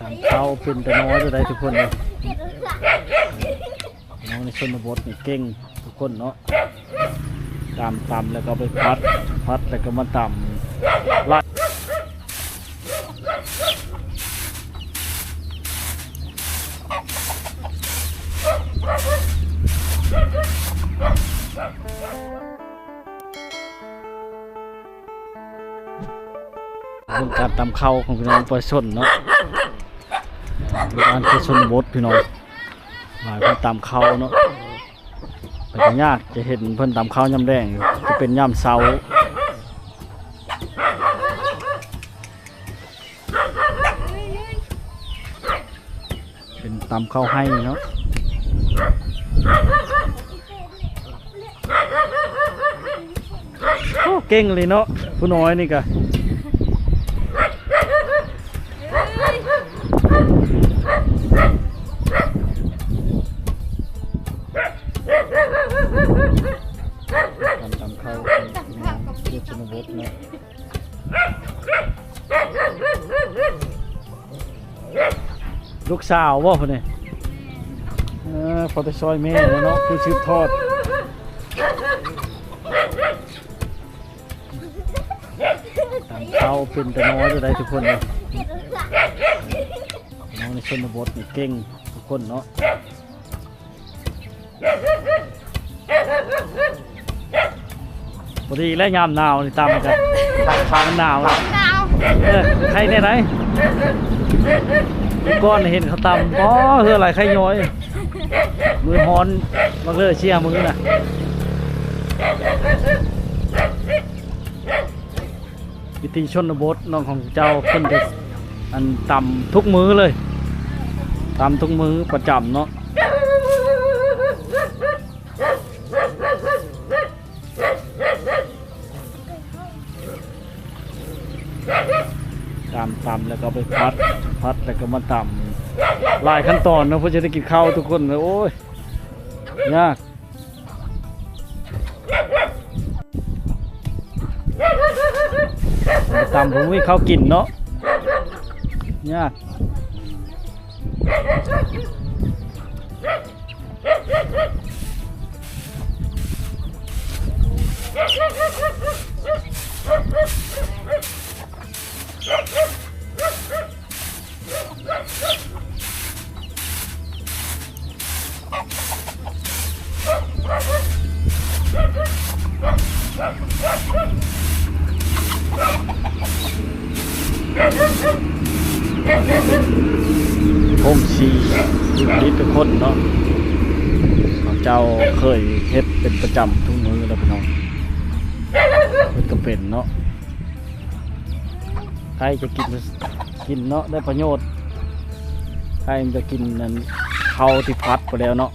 ตามเขาเป็นแต่น้อยจะได้ทุกคนเลยน้องในชนบทนี่เก่งทุกคนเนาะตามตำแล้วก็ไปพัดพัดแล้วก็มาตำไล การตำเข้าของพี่น้องประชาชนเนาะเป็นการคือชนบทพี่น้องหมายเพิ่นตำเข้าเนาะแต่ก็ยากจะเห็นเพิ่นตำเข้าย่ำแดงจะเป็นย่ำเซาเป็นตำเข้าให้เนาะโอ้เก่งเลยเนาะผู้น้อยนี่ก็ท สาวว่าพอเนี่ยเออพอจะซอยแม่แล้วเนาะผู้ชืบทอดตามเข้าเป็นแต่น้อยจะได้ทุกคนเลยน้องในชนบทนี่เก่งทุกคนเนาะพอดีและยามหนาวนี่ตามมากันมันหนาวดาวเออใครในไหน ก้อนเห็นเขาตำอ๋อเฮืออะไรใครย้อย มือฮอนมาเลยเชี่ยมือน่ะวิธีชนบทน้องของเจ้าเพิ่นจะอันตำทุกมือเลยตำทุกมือประจำเนาะ ตำแล้วก็ไปพัดพัดแล้วก็มาตำหลายขั้นตอนเนะเพื่อจะได้กินข้าวทุกคนเลยโอ้ยยากตำผมไม่ข้าวกินเนาะยาก พงชียุคนี้ทุกคนเนาะของเจ้าเคยเฮ็ดเป็นประจำทุกมือแล้วพี่น้องเพิ่นก็เป็นเนาะใครจะกินกินเนาะได้ประโยชน์ใครมันจะกินนั้นเขาที่พัดไปแล้วเนาะ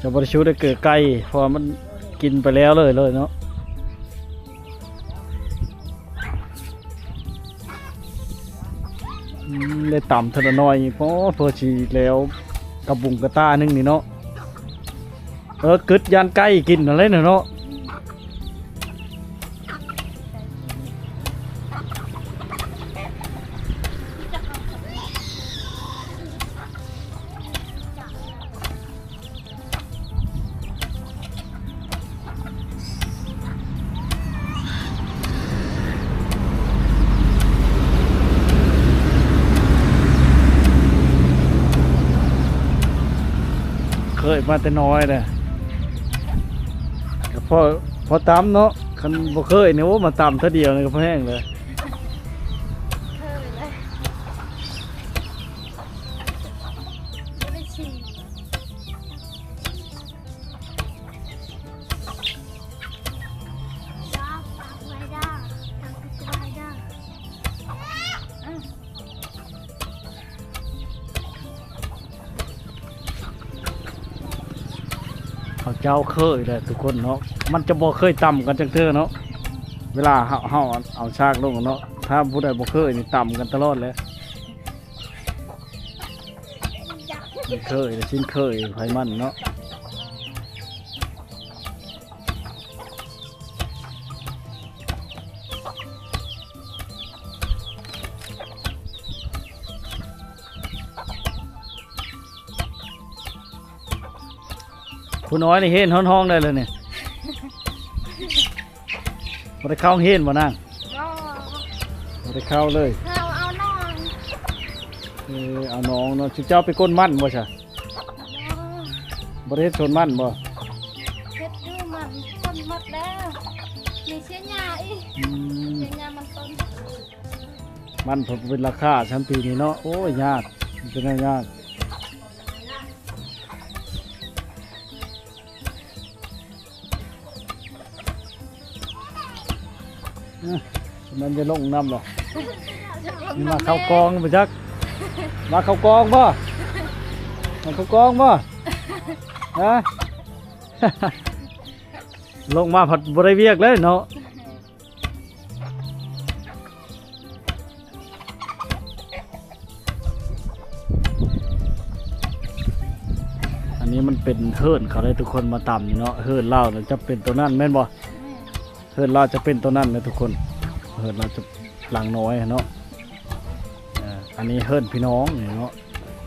จะบริชูได้เกิดไก่เพราะมัน กินไปแล้วเลยเลยเนาะเลยต่ำเทาน้อยเพราะเพอชีแล้วกระบุงกระตาหนึงนี่เนาะเออกึดยานไก่กินอะไรเนาะ มาแต่น้อยเลยพอพอตำเนาะคันบ่เคยเนี่ยว่ามาตำเท่าเดียวเนี่ยก็แห้งเลย เขาเจ้าเคยเลยทุกคนเนาะมันจะบ่เคยต่ำกันจังเทื่อเนาะเวลาเฮาเฮาเอาชากลงเนาะถ้าผู้ใดบ่เคยนี่ต่ำกันตลอดเลยอยากมันเคยชิ้นเคยไฟมันเนาะ ผู้น้อยนี่เห็นห้องๆได้เลยเนี่ยบ่ได้เข้าเห็นบ่นางก็บ่ได้เข้าเลย เราเอานอนเออเอาน้องเนาะสิเจ้าไปก้นมันบ่ซะก็บ่ได้เฮ็ดชนมันบ่เฮ็ดดูมันคนหมดแล้วมีเชียหญ้าอีกอืมเชียหญ้ามันต้นมันผลเป็นราคาชั้นปีนี้เนาะโอ้ยยากมันเป็นไงยาก มันจะลงน้ำหรอนี่มาเข้ากองไปจัก มาเข้ากองบ่มาเข้ากองบ่ฮะลงมาผัดบริเวียกเลยเนาะอันนี้มันเป็นเฮิร์นเขาได้ทุกคนมาต่ำนี่เนาะเฮิร์นเล่าเนี่ยจะเป็นตัวนั่นแม่นบ่ เฮิร์นเล่าจะเป็นตัวนั่นเลยทุกคนเฮิร์นเราจะหลังน้อยเนาะเอ่ออันนี้เฮิร์นพี่น้องนี่เนาะ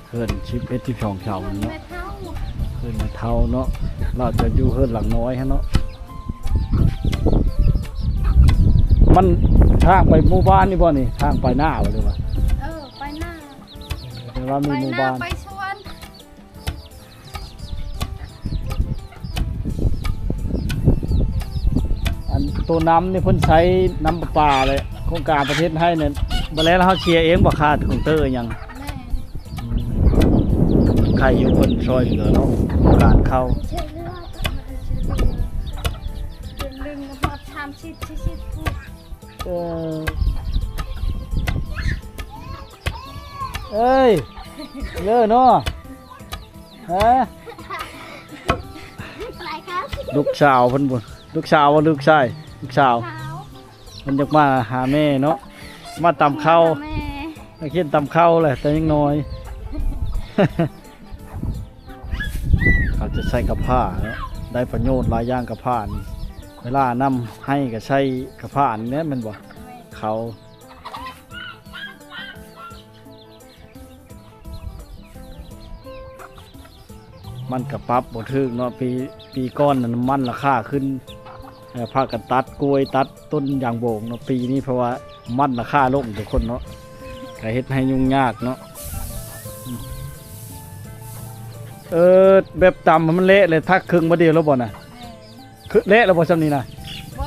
เฮิร์นชิปเอที่สองเฉามันเนาะไม่เท่าเฮิร์นเท่าเนาะเราจะอยู่เฮิร์นหลังน้อยฮะเนาะมันทางไปหมู่บ้านนี่บ่นี่ทางไปหน้าบ่เลยวะเออไปหน้าแต่ว่ามีไปหมู่หน้าบ้านไป ตัวน้ำนี่เพิ่นใช้น้ำประปาเลยโครงการประเทศให้เนี่ยบ่แล้วเฮาเชียร์เองบ่ขาดของเตอร์หยังแม่ใครอยู่เพิ่นช่วยเหลือเนาะโครงการเข้าเชื่อเลือดเดือนลึงหอดชามชิดชิดชิดพูดเออเอ้ยเยอะเนาะฮะอะไรครับลูกสาวเพิ่นบ่ลูกสาวว่าลูกชาย ลูกสาวขาวเพิ่นอยากมาหาแม่เนาะ มาตำข้าวแม่มากินตำข้าวแหละแต่ยังน้อย เขาจะใช้กับผ้าเนาะได้ประโยชน์หลายอย่างกับผ้านี่เวลานำให้ก็ใช้กับผ้านี่แหละแมันบ่เขามันกับปรั๊บบ่ถึกเนาะปีปีก้อนนั้นน้ำมันราคาขึ้นเอ่อ พากันตัดกล้วยตัดต้นยางโบกเนาะปีนี้เพราะว่ามันราคาลงทุกคนเนาะก็เฮ็ดให้ยุ่งยากเนาะเออแบบต่ำมันเละเลยทักครึ่งมาเดียวแล้วบ่น่ะแม่คือเละแล้วบ่ซำนี้น่ะบ่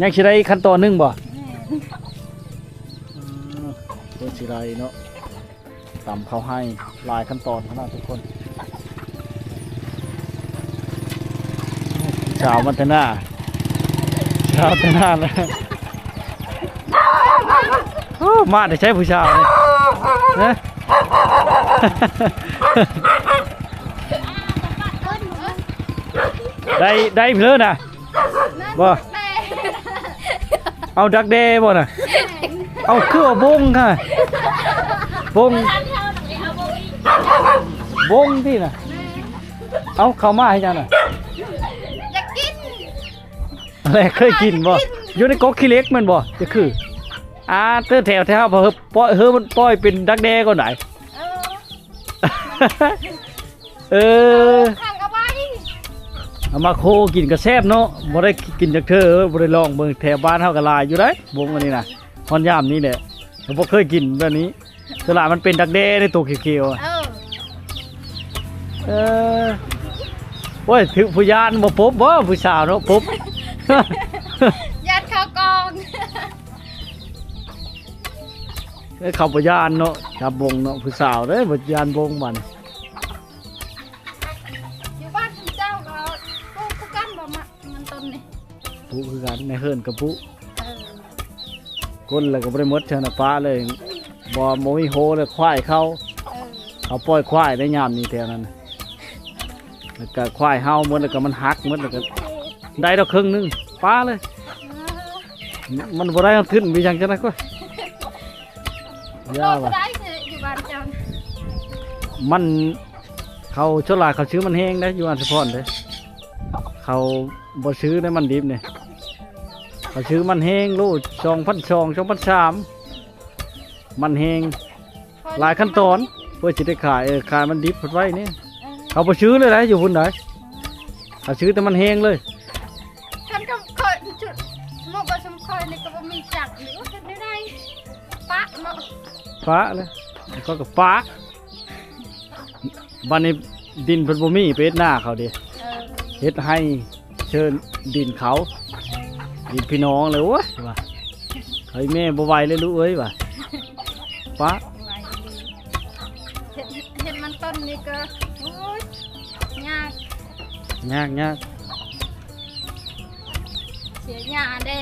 ยังสิได้ขั้นตอนหนึงบ่แม่ตัวสิได้เนาะตำเขาให้หลายขั้นตอนขนาดทุกคนชาวมันแต่หน้า ชาวแต่หน้าเลยโอ้มาได้ใช้ผู้ชายเลยนะได้ได้เพลินน่ะบ่แม่เอาดักเดบ่น่ะเอาคือเอาบงค่ะบงบงที่น่ะเอาเข้ามาให้จังน่ะอยากกิน อะไรเคยกินบ่อยู่ในก๊อกขี้เหล็กแมันบ่จะคืออ่าเตอแถวแถวบ่เฮบปล่อยเฮอมันปล่อยเป็นดักแดก่อนไหนเออเออข้างเอาไว้เอามาโคกินกระแซบเนาะบ่ได้กินจากเธอบ่ได้ลองเบิ่งแถวบ้านเฮาก็หลายอยู่ได้บงอันนี้น่ะฮอนยามนี้แหละผมบ่เคยกินแบบนี้ตลาดมันเป็นดักแด้ในตัวเขียวๆอะเออเออโอ้ยถึงผู้ยานบ่พบบ่ผู้สาวเนาะพบ ยัดข้าวกองเอ้ยเขาบ่ยานเนาะจับบงเนาะผู้สาวเด้อบ่ยานบงมันอยู่บ้านคุณเจ้าก็ปลูกผู้กันบ่มามันต้นนี่ผู้คือกันในเฮิรนกับผู้เออคนแล้วก็บ่ได้หมดเชิญน่ะฟ้าเลยบ่บ่มีโหเลยควายเขาเออเขาปล่อยควายได้ยามนี้แถวนั้นน่ะแล้วก็ควายเฮาหมดแล้วก็มันหักหมดแล้วก็ ได้ดอกครึ่งหนึงฟ้าเลย มันบ่ได้เอาขึ้นมีหยังจังได๋ก็เออยาบ่ว่ะได้เถอะอยู่บ้านเจ้าน่ะมันเขาชดลายเขาซื้อมันแห้งได้อยู่อันสะพอนเลยเขาบ่ซื้อได้มันดิบเนี่ยเขาซื้อมันแห้งลูกสองพันสองสองพันสามมันแห้งหลายขั้นตอนเพื่อจะได้ขายเออขายมันดิบพดไว้นี่เออเขาบ่ซื้อเลยนะอยู่พุ่นไหนเอาชื่อแต่มันแห้งเลย ฟ้าเลยแล้วก็กับฟ้าบันนี้ดินเพิ่นบ่มีไปเฮ็ดหน้าเขาเด้เออเฮ็ดให้เชิญดินเขา ดินพี่น้องเลยโอ้ยว่าเฮ้ยแม่บ่ไหวเลยลูกเอ้ยว่าฟ้าไว้ดีเห็นเห็นมันต้นนี่ก็โอ้ยยากยากยากเสียหญ้าเด้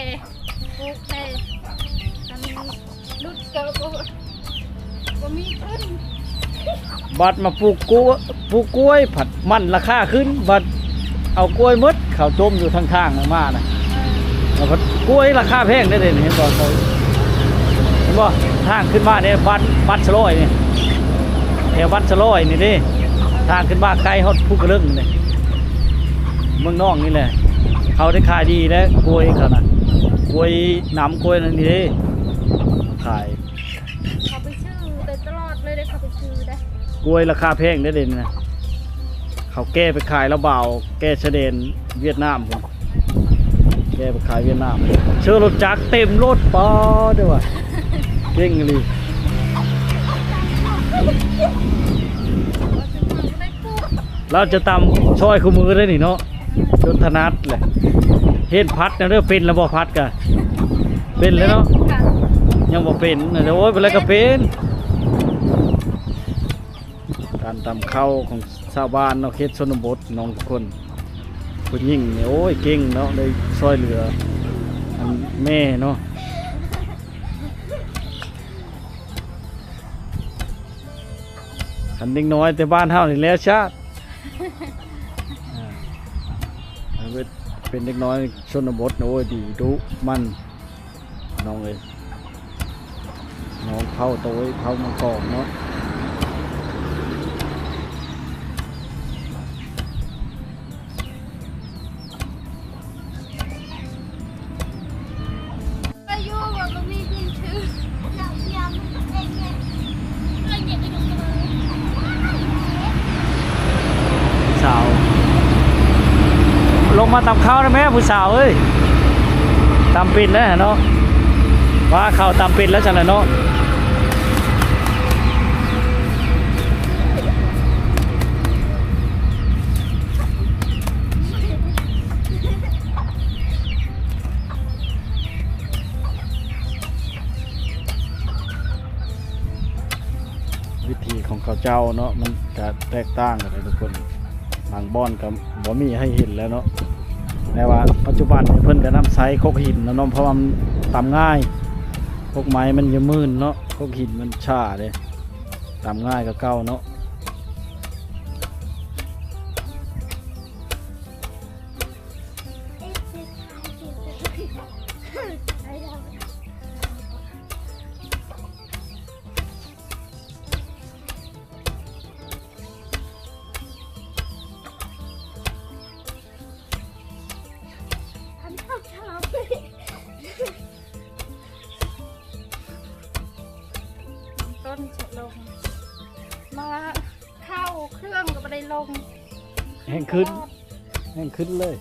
ปลูกเด้กันลุดเกิด ก็มีขึ้นบัดมาปลูกกล้วยปลูกกล้วยผัดมันราคาขึ้น บัดเอากล้วยมดเขาจมอยู่ทางข้างๆมาน่ะแล้วก็กล้วยราคาแพงได้เด่นเห็นบ่เขาเห็นบ่ทางขึ้นมาเนี่ยบัดบัดสลอยนี่แถวบัดสลอยนี่ดิทางขึ้นมาไกลฮอดภูกระลึงนี่เมืองนอกนี่แหละเขาได้ขายดีแล้วกล้วยเขาน่ะกล้วยน้ำกล้วยนั่นนี่ด้ขาย เขาไปชื่อแต่ตลอดเลยได้เขาไปชื่อได้ กล้วยราคาแพงได้เด่นนะเขาแก้ไปขายแล้วเบาแก้เสดนเวียดนามผมแก้ไปขายเวียดนามเชื่อรถจักรเต็มรถปอเด้อว่ะเก่งเลยเราจะตำช่อยคู่มือได้หนี่เนาะจนถนัดเลยเฮ็ดพัดนะเด้อเป็นแล้วบ่พัดกะเป็นแล้วเนาะยังบ่เป็นเดี๋ยวโอ้ยเป็นแล้วก็เป็น การตำข้าของชาวบ้านเนาะเขตชนบทน้องทุกคนผู้หญิงเนี่ยโอ้ยเก่งเนาะเลยช่วยเหลืออันแม่เนาะอันเด็กน้อยแต่บ้านเฮานี่แล้วชาติเป็นเด็กน้อยชนบทโอ้ยดีดุมันน้องเอ้ยน้องเข้าโตยเข้ามังกรเนาะ มาตำข้าวได้ไหมผู้สาวเอ้ยตำปินแล้วเนาะว่าข้าวตำปินแล้วจังเลยเนาะวิธีของข้าวเจ้าเนาะมันจะแตกต่างกันเลยทุกคนบางบ้อนก็บ่มีให้เห็นแล้วเนาะ แต่ว่าปัจจุบันเพิ่นก็น้ำใช้คกหินแล้วเนาะเพราะว่ามันตำง่ายพวกไม้มันจะมืนเนาะคกหินมันชาเลยตำง่ายก็เก่าเนาะ ขึ้นแห้งขึ้นเลย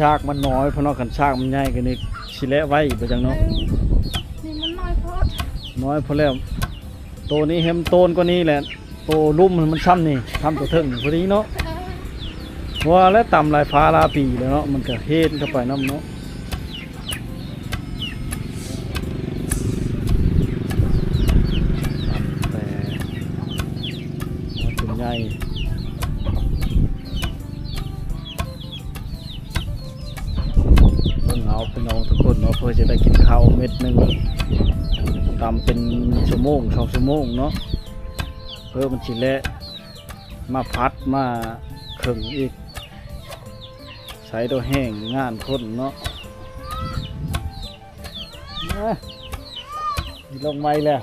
ชากมันน้อยเพราะเนอกกันชากมันใหญ่กันนี่สิเละไว้ไปจังเนาะนี่มันน้อยโพดน้อยพอแล้วโตนี้เห็มโตนกว่านี้แหละโตลุ่มมันซ้ำนี่ทำตัวเทิงพอดีเนาะเออว่าแล้วต่ำลายฟ้าลาปีแล้วเนาะมันก็เฮ็ดเข้าไปน้ำเนาะต่ำแต่หัวจุนใหญ่ ทุกคนเนาะเพื่อจะได้กินข้าวเม็ดหนึงตำเป็นชั่วโมงส องชั่วโมงเนาะเพื่อมันสิและมาพัดมาขึงอีกใช้ตัวแห้งงานคนเนาะนะลงไม่แล้ว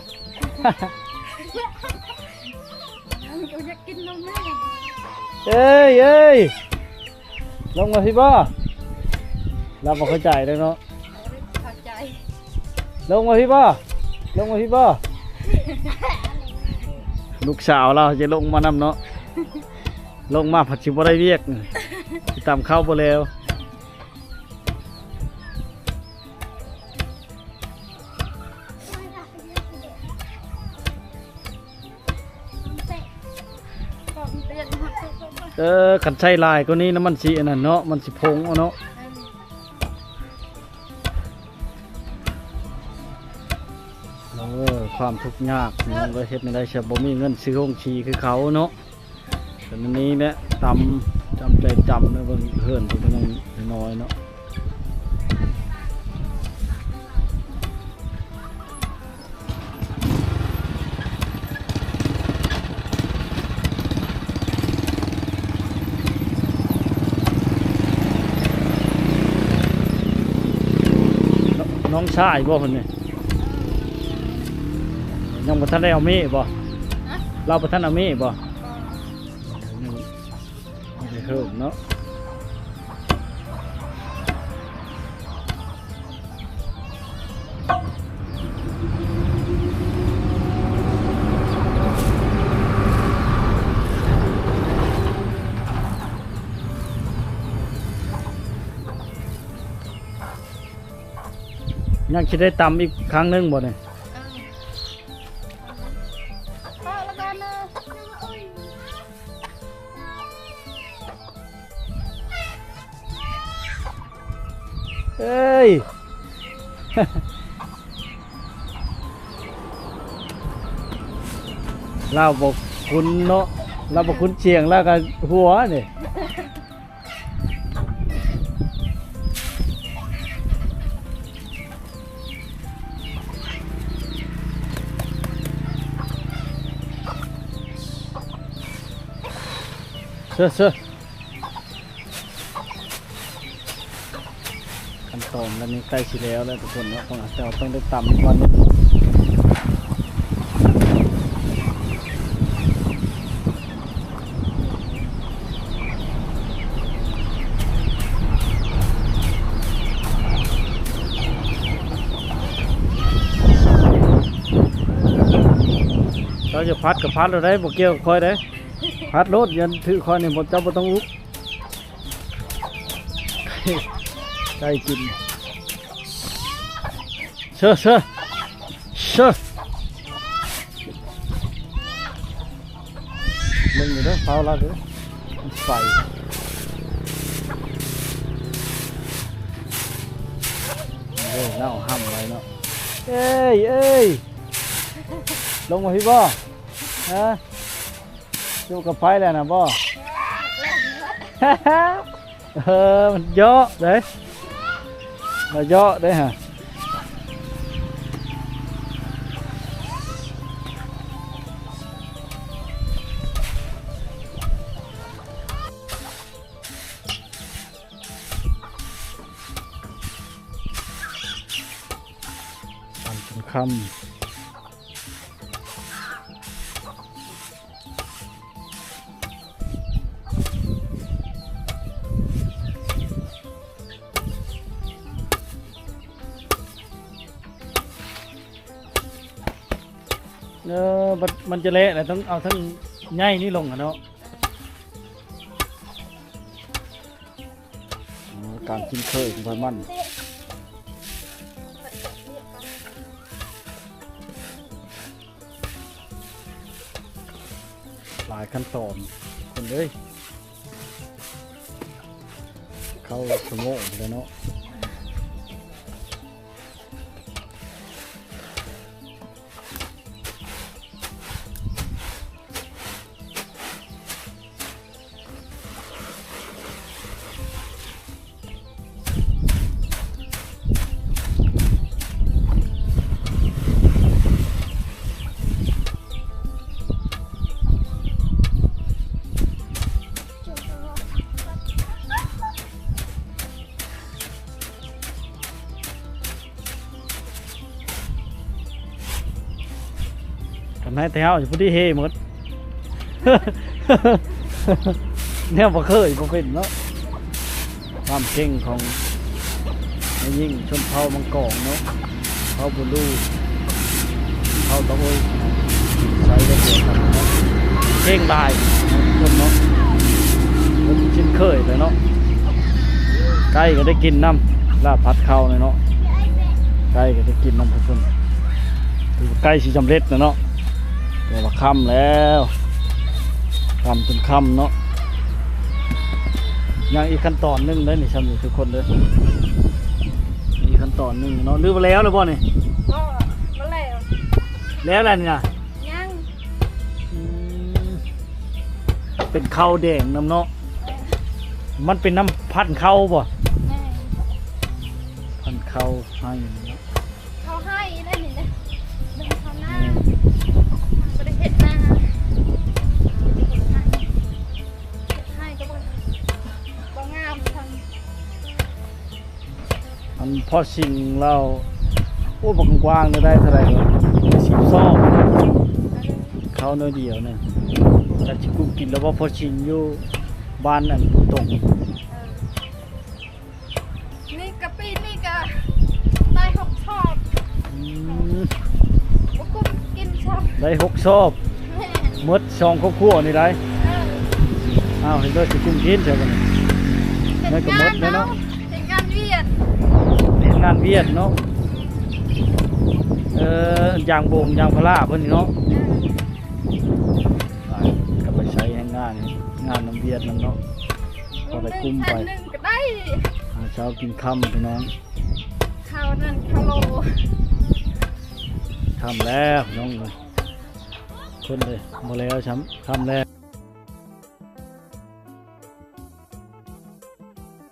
กูอยากกินนมแม่เอ้ยเอ้ยลงมาพี่บ่เราบอกเข้าใจเลยเนาะขอบใจลงมาพี่บ่ลงมาพี่บ่ ลูกสาวเราจะลงมานำเนาะ ลงมาผัดชิบได้เรียกตามเข้าบ่แล้วเออขันใช้ลายก็นี้นะมันสิอันนั้นเนาะ มันสิพงเนาะ ความทุกข์ยากน้องก็เฮ็ดไม่ได้เชียบ่มีเงินซื้อห้องชีคือเขาเนาะแต่อันนี้เนี่ยตำจำใจจำเนาะเบิ่งเพื่อนที่มันยังน้อยเนาะนน้องชายบ่คนนี้ ยังบ่ทันได้เอามีบ่ฮะเราบ่ทันเอามีบ่ก็ยังไม่ได้เฮิ่มเนาะยังคิดได้ตำอีกครั้งหนึงบ่เนี่ย เราบอกคุณเนาะเราบอกคุณเชียงแล้วก็หัวนี่เชื่อเชื่อขั้นตอนแล้วนี้ใกล้ชิแล้วแล้วทุกคนเนาะต้องอาจจะต้องได้ตำอีกวันนึง จะพัดกับพัดเราได้บ่เกี่ยวคอยได้พัดรถยันถือคอยนี่หมดเจ้าบ่ต้องลุกใกล้กินเชื่อเชื่อเชื่อมึงอยู่เด้อเผาละเด้อมันไฟเด้อเน่าห้ำไว้เนาะเอ้ยเอ้ยลงมาพี่บ่ ฮะอยู่กับไฟแล้วนะบ่เออมันเยอะเด้มาเยอะเด้ฮะตามสำคำ มันจะเละเลยต้องเอาทั้งใหญ่นี่ลงอะเนาะอ๋อการกินเคยของพอยมันหลายขั้นตอนคนเลยเข้าสมองเลยเนาะ กันให้แต่เฮาอยู่พุ่นที่เฮหมดเนี่ยบ่เคยบ่เป็นเนาะความเก่งของไอ้ยิ่งชนเผ่ามังกรเนาะเผ่าบุลูเผ่าตะโอยใช้ได้เดียวกันเก่งลายคนเนาะผมชินเคยเลยเนาะไก่ก็ได้กินน้ำลาบผัดข้าวเลยเนาะไก่ก็ได้กินน้ำทุกคนไก่สิสำเร็จนะเนาะ แต่ว่าค่ำแล้วค่ำจนค่ำเนาะยังอีกขั้นตอนหนึงเลยนี่ชมอยู่ทุกคนเลยอีกขั้นตอนหนึงเนาะลืมไปแล้วเลยบ่นี่ก็มาแล้วแล้วแหละนี่นะยังอืมเป็นข้าวแดงน้ำเนาะมันเป็นน้ำพันธุ์ข้าวบ่แม่พันธุ์ข้าวให้ พ่อชิงเราโอ้บักกว้างๆเนี่ยได้เท่าไหร่เนาะสิบซอกข้าวเนื้อเดียวเนี่ยแต่ชิกุมกินแล้วว่าพ่อชิงอยู่บ้านอันตรงนี่กะปีนี่กะได้หกชอบอืมบุกุมกินชอบได้หกซอบแม่หมดซองข้าวคั่วนี่ได้เอออ้าวเห็นด้วยสิกุ้งกินใช่ไหมเป็นได้ก็หมงาดนเลยเนาะานเวียดเนาะเออยางโบงยางพลาเพิ่นนี่เนาะอ่าก็ไปใช้ให้งานงานน้ำเวียดนั่นเนาะเอเอาอไปกุ้มไปหนึ่งก็ได้หาเช้ากินค่ำพี่น้องข้าวนั่นข้าวโลค่ำแล้วน้องเลยคนเลยมาแล้วช้ำค่ำแล้ว